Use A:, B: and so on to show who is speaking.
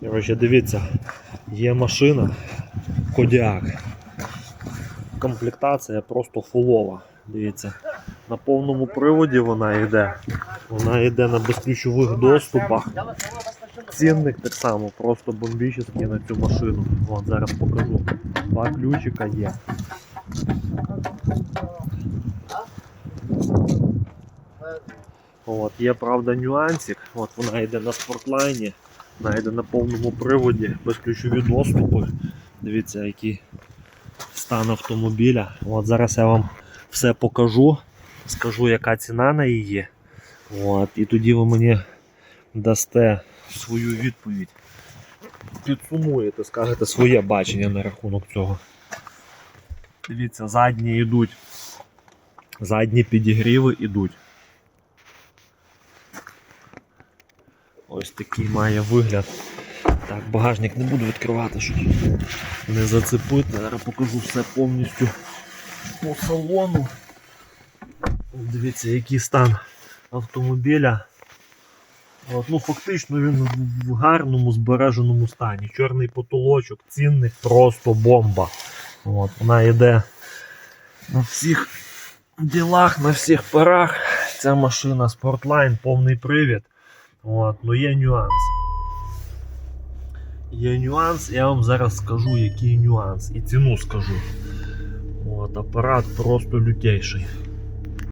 A: Коротше, дивіться, є машина Кодіак. Комплектація просто фулова. Дивіться, на повному приводі вона йде. Вона йде на безключових доступах. Цінник так само, просто бомбічний на цю машину. От зараз покажу. Два ключика є. От, є, правда, нюансик. От вона йде на спортлайні, вона йде на повному приводі, безключові доступи. Дивіться, який стан автомобіля. От зараз я вам все покажу, скажу, яка ціна на її. От, і тоді ви мені дасте свою відповідь. Підсумуєте, скажете своє бачення на рахунок цього. Дивіться, задні йдуть. Задні підігріви йдуть. Ось такий має вигляд. Так, багажник не буду відкривати, щоб не зацепити. Зараз покажу все повністю по салону. Дивіться, який стан автомобіля. От, ну, фактично він в- гарному збереженому стані. Чорний потолочок, цінник, просто бомба. От, вона йде на всіх ділах, на всіх парах. Ця машина Sportline, повний привід. От, ну є нюанс. Є нюанс, я вам зараз скажу, який нюанс. І ціну скажу. От, апарат просто лютейший.